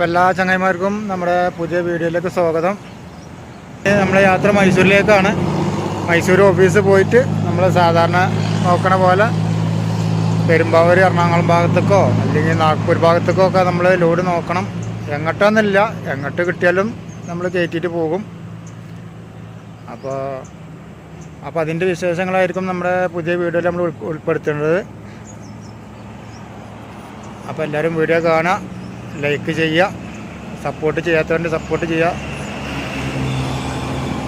അപ്പോൾ എല്ലാ ചങ്ങായിമാർക്കും നമ്മുടെ പുതിയ വീഡിയോയിലേക്ക് സ്വാഗതം. നമ്മുടെ യാത്ര മൈസൂരിലേക്കാണ്. മൈസൂർ ഓഫീസ് പോയിട്ട് നമ്മൾ സാധാരണ നോക്കണ പോലെ പെരുമ്പാവൂർ എറണാകുളം ഭാഗത്തേക്കോ അല്ലെങ്കിൽ നാഗ്പൂർ ഭാഗത്തേക്കോ ഒക്കെ നമ്മൾ ലോഡ് നോക്കണം. എങ്ങോട്ടാന്നില്ല എങ്ങോട്ട് കിട്ടിയാലും നമ്മൾ കയറ്റിയിട്ട് പോകും. അപ്പോൾ അപ്പോൾ അതിന്റെ വിശേഷങ്ങളായിരിക്കും നമ്മുടെ പുതിയ വീഡിയോയിൽ നമ്മൾ ഉൾ- ഉൾപ്പെടുത്തേണ്ടത് അപ്പോൾ എല്ലാവരും വീഡിയോ കാണുക. ലൈക്ക് ചെയ്യുക സപ്പോർട്ട് ചെയ്യാത്തവരുടെ സപ്പോർട്ട് ചെയ്യുക.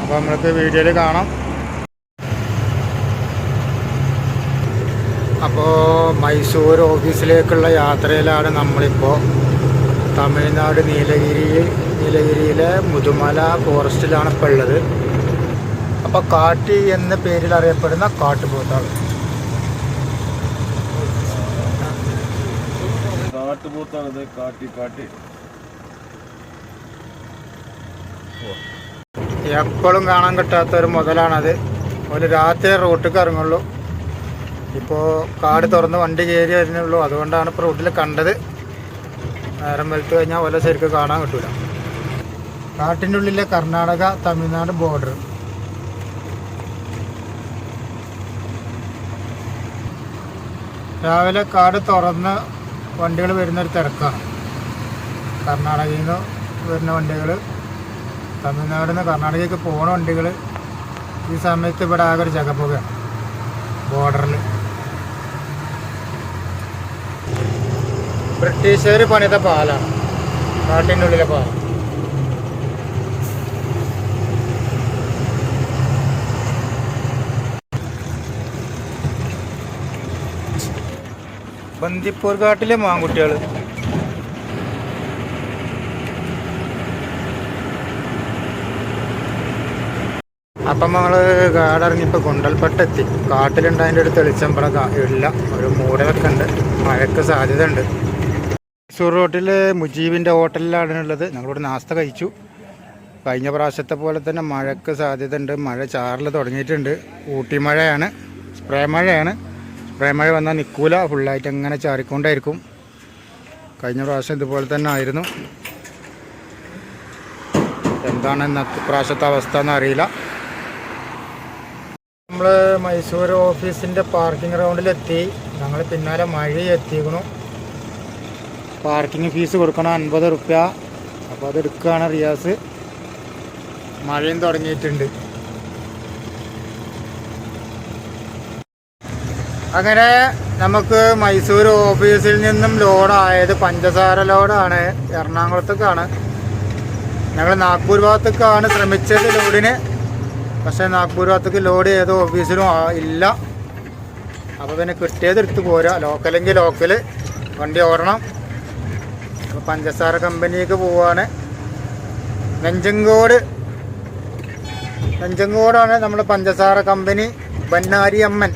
അപ്പോൾ നമ്മൾക്ക് വീഡിയോയിൽ കാണാം. അപ്പോൾ മൈസൂർ ഓഫീസിലേക്കുള്ള യാത്രയിലാണ് നമ്മളിപ്പോൾ തമിഴ്നാട് നീലഗിരി നീലഗിരിയിലെ മുതുമല ഫോറസ്റ്റിലാണ് ഇപ്പോൾ ഉള്ളത്. അപ്പോൾ കാട്ടി എന്ന പേരിൽ അറിയപ്പെടുന്ന കാട്ടുപോത്താണ് കാട്ടുപോത്താണിത് കാട്ടി കാട്ടി. എപ്പോഴും കാണാൻ കിട്ടാത്ത ഒരു മുതലാണത്. ഒരു രാത്രി റൂട്ടിൽ ഇറങ്ങുള്ളൂ. ഇപ്പോൾ കാട് തുറന്ന് വണ്ടി കയറി വരുന്നുള്ളൂ. അതുകൊണ്ടാണ് ഇപ്പോൾ റൂട്ടിൽ കണ്ടത്. നേരം വെളുത്ത് കഴിഞ്ഞാൽ ഓല ശരിക്കും കാണാൻ കിട്ടില്ല കാട്ടിന്റെ ഉള്ളിലെ കർണാടക തമിഴ്നാട് ബോർഡർ രാവിലെ കാട് തുറന്ന് വണ്ടികൾ വരുന്നൊരു തിരക്കാണ്. കർണാടകയിൽ നിന്ന് വരുന്ന വണ്ടികൾ തമിഴ്നാട് നിന്ന് കർണാടകയ്ക്ക് പോകുന്ന വണ്ടികൾ ഈ സമയത്ത് ഇവിടെ ആകെ ഒരു ചകപ്പുകയാണ്. ബോർഡറിൽ. ബ്രിട്ടീഷുകാർ പണിത പാലാണ്. നാട്ടിന്റെ ഉള്ളിലെ പാലം. ബന്ദിപ്പൂർ കാട്ടിലെ മാങ്കുട്ടികൾ അപ്പം നമ്മൾ കാടിറങ്ങിയപ്പോൾ കുണ്ടൽപ്പട്ടെത്തി കാട്ടിലുണ്ടായതിന്റെ ഒരു തെളിച്ചമ്പറ ഇല്ല. ഒരു മൂടലൊക്കെ ഉണ്ട് മഴയ്ക്ക് സാധ്യത ഉണ്ട് മൈസൂർ റോട്ടിൽ മുജീബിന്റെ ഹോട്ടലിലാണ് ഉള്ളത്. ഞങ്ങളിവിടെ നാസ്ത കഴിച്ചു. കഴിഞ്ഞ പ്രാവശ്യത്തെ പോലെ തന്നെ മഴയ്ക്ക് സാധ്യത ഉണ്ട് മഴ ചാറിൽ തുടങ്ങിയിട്ടുണ്ട്. ഊട്ടി മഴയാണ് സ്പ്രേ മഴയാണ്. സ്പ്രേ മഴ വന്നാൽ നിൽക്കൂല. ഫുള്ളായിട്ട് അങ്ങനെ ചാറിക്കൊണ്ടായിരിക്കും. കഴിഞ്ഞ പ്രാവശ്യം ഇതുപോലെ തന്നെ ആയിരുന്നു. എന്താണ് ഇന്നത്തെ പ്രാവശ്യത്തെ അവസ്ഥ എന്നറിയില്ല നമ്മൾ മൈസൂർ ഓഫീസിന്റെ പാർക്കിംഗ് റൗണ്ടിലെത്തി ഞങ്ങൾ പിന്നാലെ മഴ എത്തിക്കണു പാർക്കിംഗ് ഫീസ് കൊടുക്കണം അൻപത് റുപ്യ. അപ്പോൾ അതെടുക്കുകയാണ് റിയാസ്. മഴയും തുടങ്ങിയിട്ടുണ്ട്. അങ്ങനെ നമുക്ക് മൈസൂർ ഓഫീസിൽ നിന്നും ലോഡായത് പഞ്ചസാര ലോഡാണ് എറണാകുളത്തേക്കാണ്. ഞങ്ങൾ നാഗ്പൂർ ഭാഗത്തേക്കാണ് ശ്രമിച്ചത് ലോഡിന്. പക്ഷേ നാഗ്പൂർ ഭാഗത്തേക്ക് ലോഡ് ചെയ്ത ഓഫീസിലും ഇല്ല. അപ്പോൾ പിന്നെ കിട്ടിയത് എടുത്ത് പോരാ. ലോക്കലെങ്കിൽ ലോക്കൽ വണ്ടി ഓടണം. അപ്പോൾ പഞ്ചസാര കമ്പനിക്ക് പോവാണ്. നെഞ്ചങ്കോട്. നെഞ്ചങ്കോടാണ് നമ്മുടെ പഞ്ചസാര കമ്പനി ബന്നാരി അമ്മൻ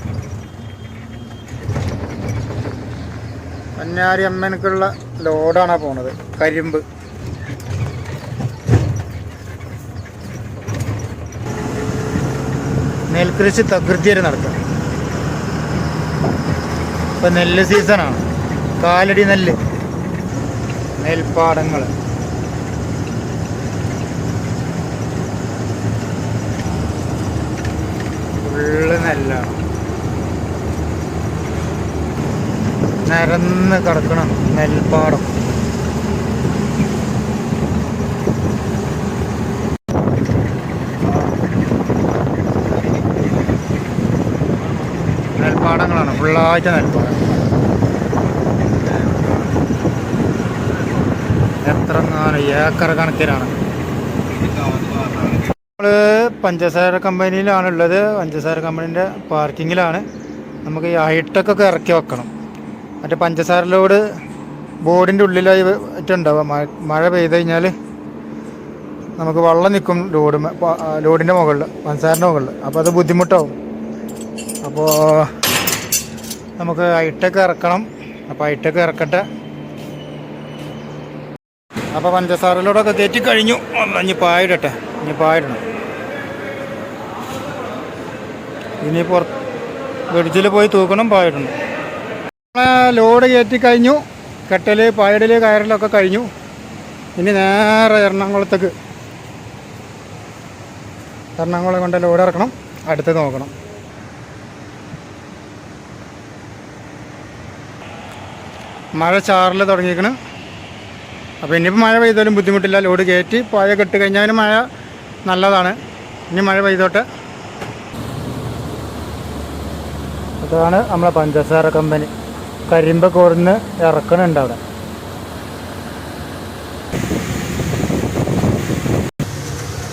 ബന്നാരി അമ്മനക്കുള്ള ലോഡാണ് പോണത്. കരിമ്പ്. നെൽകൃഷി തകൃതിയായി നടക്കും. ഇപ്പൊ നെല്ല് സീസണാണ്. കാലടി നെല്ല്. നെൽപ്പാടങ്ങൾ ഫുള്ള് നെല്ലാണ്. നിരന്ന് കിടക്കണം നെൽപ്പാടം. നെൽപ്പാടങ്ങളാണ് ഫുള്ളായിട്ട് നെൽപ്പാടം എത്ര ഏക്കർ കണക്കിലാണ്. നമ്മൾ പഞ്ചസാര കമ്പനിയിലാണുള്ളത്. പഞ്ചസാര കമ്പനീന്റെ പാർക്കിങ്ങിലാണ്. നമുക്ക് ഈ ഹൈടെക്കൊക്കെ ഇറക്കി വെക്കണം. മറ്റേ പഞ്ചസാര ലോഡ് ബോർഡിന്റെ ഉള്ളിലായി ഇട്ടുണ്ടാവുക. മഴ പെയ്ത് കഴിഞ്ഞാൽ നമുക്ക് വെള്ളം നിൽക്കും ലോഡ് ലോഡിന്റെ മുകളിൽ പഞ്ചസാരന്റെ മുകളിൽ. അപ്പോൾ അത് ബുദ്ധിമുട്ടാവും. അപ്പോൾ നമുക്ക് ഐട്ടൊക്കെ ഇറക്കണം. അപ്പോൾ ഐട്ടൊക്കെ ഇറക്കട്ടെ. അപ്പോൾ പഞ്ചസാരയിലൂടെയൊക്കെ തെറ്റി കഴിഞ്ഞു. ഇനി പായിടട്ടെ ഇനി പായിടണം ഇനി പുറ ബ്രിഡ്ജിൽ പോയി തൂക്കണം പായിടണം ലോഡ് കയറ്റി കഴിഞ്ഞു. കെട്ടൽ പായടൽ കയറലൊക്കെ കഴിഞ്ഞു. ഇനി നേരെ എറണാകുളത്തേക്ക്. എറണാകുളം കൊണ്ട് ലോഡ് ഇറക്കണം. അടുത്ത് നോക്കണം. മഴ ചാറിൽ തുടങ്ങിയിരിക്കണ് അപ്പോൾ ഇനിയിപ്പോൾ മഴ പെയ്താലും ബുദ്ധിമുട്ടില്ല. ലോഡ് കയറ്റി പായ കെട്ട് കഴിഞ്ഞാൽ മഴ നല്ലതാണ്. ഇനി മഴ പെയ്തോട്ടെ. അതാണ് നമ്മളെ പഞ്ചസാര കമ്പനി. കരിമ്പ് കോർന്ന് ഇറക്കണുണ്ട് അവിടെ.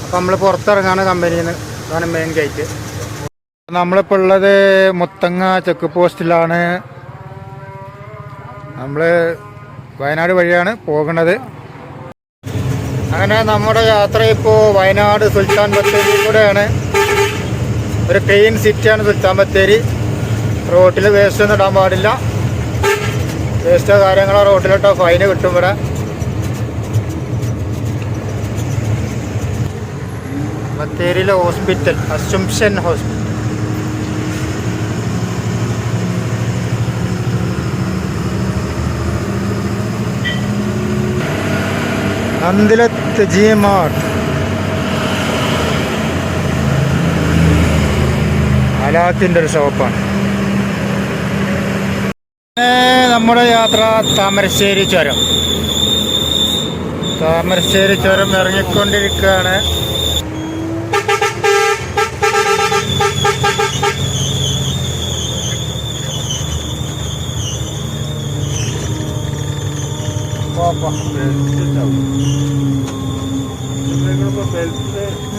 അപ്പം നമ്മൾ പുറത്തിറങ്ങാണ് കമ്പനിയിൽ നിന്ന് അതാണ് മെയിൻ ഗേറ്റ് നമ്മളിപ്പോൾ ഉള്ളത് മുത്തങ്ങ ചെക്ക് പോസ്റ്റിലാണ്. നമ്മൾ വയനാട് വഴിയാണ് പോകുന്നത്. അങ്ങനെ നമ്മുടെ യാത്ര ഇപ്പോൾ വയനാട് സുൽത്താൻ ബത്തേരി കൂടെയാണ്. ഒരു ക്ലീൻ സിറ്റിയാണ് സുൽത്താൻ ബത്തേരി. റോട്ടിൽ വേസ്റ്റ് ഒന്നും ഇടാൻ പാടില്ല. വേസ്റ്റോ കാര്യങ്ങളോ റോഡിലോട്ടോ ഫൈന് കിട്ടും ഇവിടെ. ബത്തേരിയിലെ hospital Assumption hospital Nandilath G Mart അലാത്തിന്റെ ഒരു ഷോപ്പാണ് നമ്മുടെ യാത്ര താമരശ്ശേരി ചുരം താമരശ്ശേരി ചുരം ഇറങ്ങിക്കൊണ്ടിരിക്കുകയാണ് പോപ്പോ.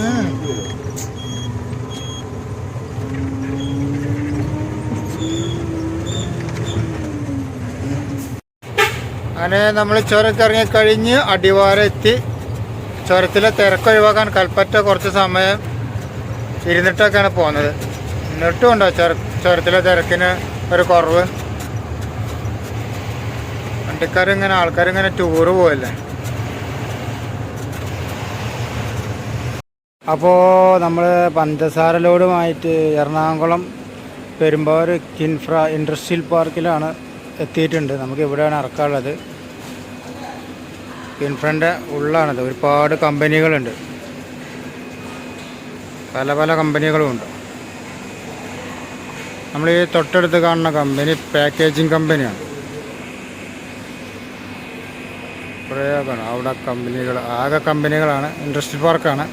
ഉം. അങ്ങനെ നമ്മൾ ചുരമൊക്കെ ഇറങ്ങി കഴിഞ്ഞ് അടിവാരം എത്തി ചുരത്തിലെ തിരക്ക് ഒഴിവാക്കാൻ കൽപ്പറ്റ കുറച്ച് സമയം ഇരുന്നിട്ടൊക്കെയാണ് പോകുന്നത് എന്നിട്ടും ഉണ്ടോ ചുര ചുരത്തിലെ തിരക്കിന് ഒരു കുറവ്? വണ്ടിക്കാരിങ്ങനെ ആൾക്കാരിങ്ങനെ ടൂറ് പോയല്ലേ അപ്പോൾ നമ്മൾ പഞ്ചസാര ലോഡുമായിട്ട് എറണാകുളം പെരുമ്പാവൂർ കിൻഫ്ര ഇൻഡസ്ട്രിയൽ പാർക്കിലാണ് എത്തിയിട്ടുണ്ട്. നമുക്ക് ഇവിടെയാണ് ഇറക്കാനുള്ളത്. കിൻഫ്രന്റെ ഉള്ളാണത്. ഒരുപാട് കമ്പനികളുണ്ട്. പല പല കമ്പനികളുമുണ്ട് നമ്മൾ ഈ തൊട്ടടുത്ത് കാണുന്ന കമ്പനി പാക്കേജിങ് കമ്പനിയാണ്. പ്രയോഗമാണ് അവിടെ കമ്പനികൾ ആകെ കമ്പനികളാണ്. ഇൻഡസ്ട്രി പാർക്കാണ്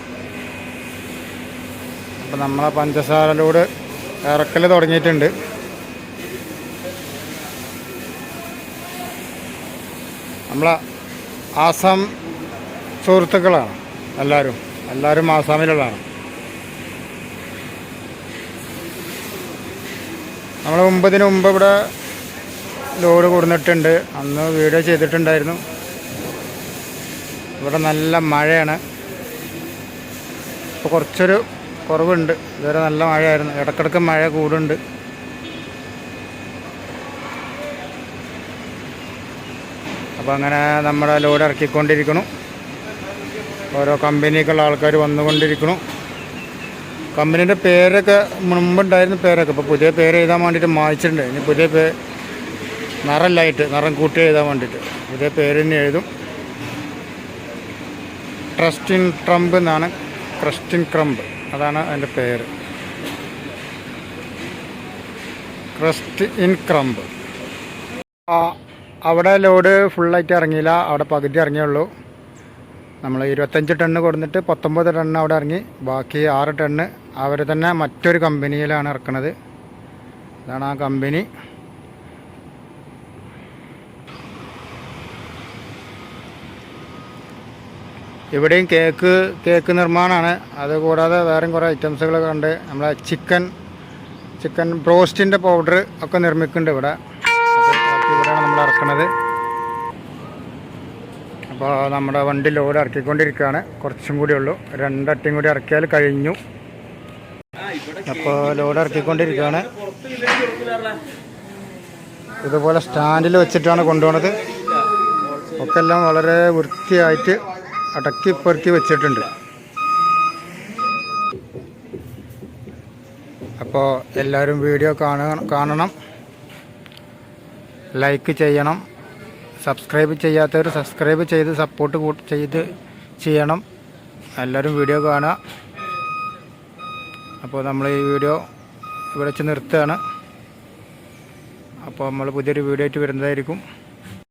അപ്പോൾ നമ്മളെ പഞ്ചസാരയിലൂടെ ഇറക്കൽ തുടങ്ങിയിട്ടുണ്ട്. നമ്മളെ ആസാം സുഹൃത്തുക്കളാണ് എല്ലാവരും. എല്ലാവരും ആസാമിലുള്ളതാണ്. നമ്മൾ മുമ്പതിന് മുമ്പ് ഇവിടെ ലോഡ് കൊടുത്തിട്ടുണ്ട് അന്ന് വീഡിയോ ചെയ്തിട്ടുണ്ടായിരുന്നു. ഇവിടെ നല്ല മഴയാണ്. ഇപ്പോൾ കുറച്ചൊരു കുറവുണ്ട്. ഇതുവരെ നല്ല മഴയായിരുന്നു. ഇടക്കിടക്ക് മഴ കൂടുണ്ട്. അപ്പോൾ അങ്ങനെ നമ്മുടെ ലോഡ് ഇറക്കിക്കൊണ്ടിരിക്കണം ഓരോ കമ്പനിക്കുള്ള ആൾക്കാർ വന്നുകൊണ്ടിരിക്കണം കമ്പനിയുടെ പേരൊക്കെ മുമ്പുണ്ടായിരുന്ന പേരൊക്കെ ഇപ്പോൾ പുതിയ പേര് എഴുതാൻ വേണ്ടിയിട്ട് മായിച്ചിട്ടുണ്ട്. ഇനി പുതിയ പേ നിറല്ലായിട്ട് നിറം കൂട്ടി എഴുതാൻ വേണ്ടിയിട്ട്. പുതിയ പേര് തന്നെ എഴുതും. ട്രസ്റ്റിൻ ട്രംപ് എന്നാണ്. ക്രസ്റ്റിൻ ക്രംപ് അതാണ് അതിന്റെ പേര്. ക്രസ്റ്റ് ഇൻ ക്രംപ് ആ അവിടെ ലോഡ് ഫുള്ളായിട്ട് ഇറങ്ങിയില്ല. അവിടെ പകുതി ഇറങ്ങിയുള്ളൂ നമ്മൾ ഇരുപത്തഞ്ച് ടണ്ണ് കൊടുത്തിട്ട് പത്തൊമ്പത് ടണ്ണ് അവിടെ ഇറങ്ങി. ബാക്കി ആറ് ടണ്ണ് അവർ തന്നെ മറ്റൊരു കമ്പനിയിലാണ് ഇറക്കുന്നത് ഇതാണ് ആ കമ്പനി. ഇവിടെയും കേക്ക് കേക്ക് നിർമ്മാണമാണ്. അതുകൂടാതെ വേറെ കുറേ ഐറ്റംസുകളൊക്കെ ഉണ്ട്. നമ്മളെ ചിക്കൻ ചിക്കൻ ബ്രോസ്റ്റിന്റെ പൗഡർ ഒക്കെ നിർമ്മിക്കുന്നുണ്ട് ഇവിടെ. ഇവിടെയാണ് അപ്പോൾ നമ്മുടെ വണ്ടി ലോഡ് ഇറക്കിക്കൊണ്ടിരിക്കുകയാണ്. കുറച്ചും കൂടി ഉള്ളൂ. രണ്ടട്ടിയും കൂടി ഇറക്കിയാൽ കഴിഞ്ഞു. അപ്പോൾ ലോഡ് ഇറക്കിക്കൊണ്ടിരിക്കുകയാണ്. ഇതുപോലെ സ്റ്റാൻഡിൽ വെച്ചിട്ടാണ് കൊണ്ടുപോണത്. ഒക്കെ എല്ലാം വളരെ വൃത്തിയായിട്ട് അടക്കി വെച്ചിട്ടുണ്ട്. അപ്പോൾ എല്ലാവരും വീഡിയോ കാണ കാണണം. ലൈക്ക് ചെയ്യണം. സബ്സ്ക്രൈബ് ചെയ്യാത്തവർ സബ്സ്ക്രൈബ് ചെയ്ത് സപ്പോർട്ട് ചെയ്ത് ചെയ്യണം. എല്ലാവരും വീഡിയോ കാണുക. അപ്പോൾ നമ്മൾ ഈ വീഡിയോ ഇവിടെ വെച്ച് നിർത്തുകയാണ്. അപ്പോൾ നമ്മൾ പുതിയൊരു വീഡിയോ ആയിട്ട് വരുന്നതായിരിക്കും.